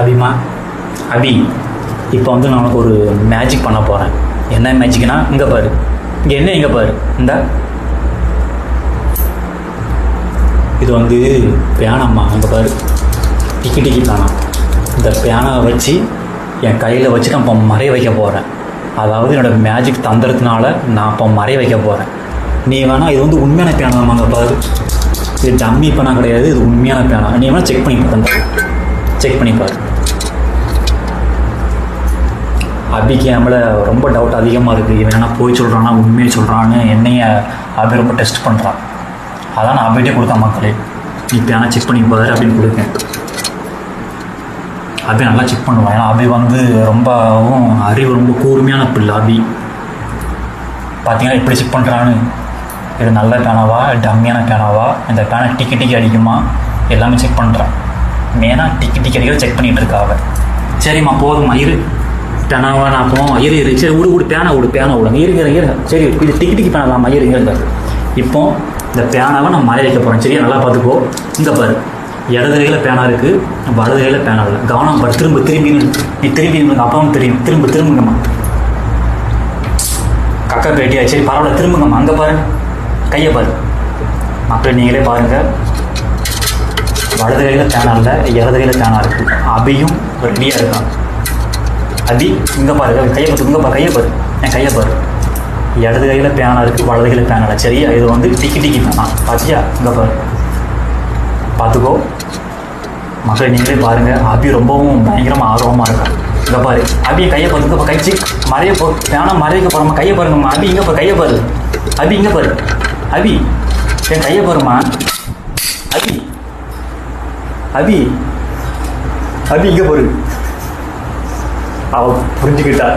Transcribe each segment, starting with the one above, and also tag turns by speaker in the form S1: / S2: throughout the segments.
S1: அபிமா அபி. இப்போ வந்து நான் உனக்கு ஒரு மேஜிக் பண்ண போகிறேன் என்ன மேஜிக்னா இங்கே பாரு. இங்கே என்ன இங்கே பாரு. இந்த. இது வந்து பேனம்மா அங்கே பாரு. டிக்கி டிக்கி பேனம் இந்த பேனாவை வச்சு என் கையில் வச்சு நான் இப்போ மறைய வைக்க போகிறேன் அதாவது என்னோடய மேஜிக் தந்திரத்தினால நான் இப்போ மறைய வைக்க போகிறேன் நீ வேணால் இது வந்து உண்மையான பேனா அங்கே பாரு. இது டம்மி பேனா கிடையாது இது உண்மையான பேனா நீ வேணால் செக் பண்ணி பாரு. செக் பண்ணி பாரு. அபிக்கு என் மேலே ரொம்ப டவுட் அதிகமாக இருக்குது இவன் என்ன போய் சொல்கிறானா உண்மையை சொல்கிறான்னு என்னைய அபி ரொம்ப டெஸ்ட் பண்ணுறான் அதான் நான் அபிகிட்டே கொடுத்தேன் மக்களே. இப்போ ஆனால் செக் பண்ணி போதாரு அப்படின்னு கொடுக்கேன் அபி நல்லா செக் பண்ணுவான். ஏன்னா அபி வந்து ரொம்பவும் அறிவு ரொம்ப கூர்மையான பிள்ளை அபி. பார்த்தீங்கன்னா எப்படி செக் பண்ணுறான்னு இது நல்ல பேனாவா டம்மியான பேனாவா இந்த பேனை டிக்கி டிக்கி அடிக்குமா? எல்லாமே செக் பண்ணுறான் மெயினாக டிக்கி டிக்கி அடிக்கிற செக் பண்ணிகிட்டு இருக்கா சரிம்மா போதும்மா இரு. டனாவா நான் போவோம். இரு இரு. சரி விடு விடு பேனா விடு பேனா விடுங்க இருங்க இருங்க இருங்க. சரி இது டிக்கி டிக்கி பேனா தான் இருங்க இருங்க இப்போ இந்த பேனாவை நான் மழை வைக்க போகிறேன் சரியா? நல்லா பார்த்துக்கோ. இங்கே பாரு. இடது கையில் பேனா இருக்குது வலது கையில் பேனா இல்லை கவனம் பாரு. திரும்ப திரும்பி நீ திரும்பி நில்லுங்க அப்பாவும் தெரியும். திரும்ப திரும்புங்கம்மா. கக்கா பேட்டியா சரி பரவாயில்ல. திரும்புங்கம்மா. அங்கே பாரு. கையை பாரு. மக்கள் நீங்களே பாருங்க. வலது கையில் பேனா இல்லை இடது கையில் பேனா இருக்குது அபியும் ரெடியாக இருக்கான். அபி இங்கே பாரு. கையை பார்த்து இங்கே பாரு. கையை பாரு. என் கையை பாரு. இடது கையில் பேனா இருக்குது வலது கையில் பேனா இல்லை சரியா இது வந்து டிக்கி டிக்கி. பேனா பார்த்தியா இங்கே பாரு. பார்த்துக்கோ மக்களை நீங்களே பாருங்கள் அபி ரொம்பவும் பயங்கரமாக ஆர்வமாக இருக்கான் இங்கே பாரு. அபி கையை பாரு இங்கே கை மறைய போ. பேனா மறைக்க போகிறோம் கையை பாருங்கம்மா அபி இங்கே பாரு. கையை பாரு. அபி இங்கே பாரு. அபி என் கையை பாருமா அபி அபி அபி இங்கே பாரு. அவ புரிஞ்சுக்கிட்டா.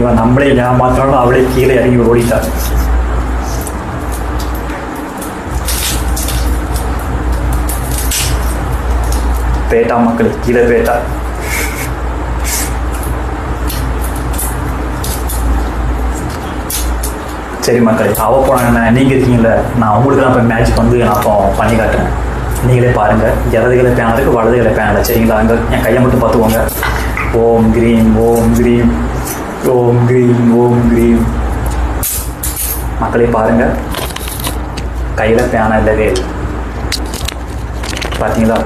S1: இவன் நம்மளே ஏமாத்தினாலும் அவளே கீழே இறங்கி ஓடிட்டா. பேட்டா மக்கள் கீழே பேட்டா. சரி மக்களே அவ போனாங்க நீங்கள் இருக்கீங்கள நான் உங்களுக்கு தான் இப்போ மேட்ச் வந்து நான் அப்போ பண்ணி காட்டுறேன். நீங்களே பாருங்கள் இடதுகளை பேனா இருக்கு வலதுகளை பேனா சரிங்களா? அங்கே என் கையை மட்டும் பார்த்துக்கோங்க. ஓம் கிரீம் ஓம் கிரீம் ஓம் கிரீம் ஓம் கிரீம். மக்களே பாருங்கள் கையில் பேனா இல்லவே இல்லை. பார்த்தீங்களா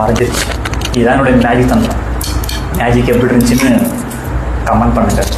S1: மறைஞ்சிருச்சு இதுதான் என்னுடைய மேஜிக் தந்திரம். மேஜிக் எப்படி இருந்துச்சுன்னு கமெண்ட் பண்ணுங்கள்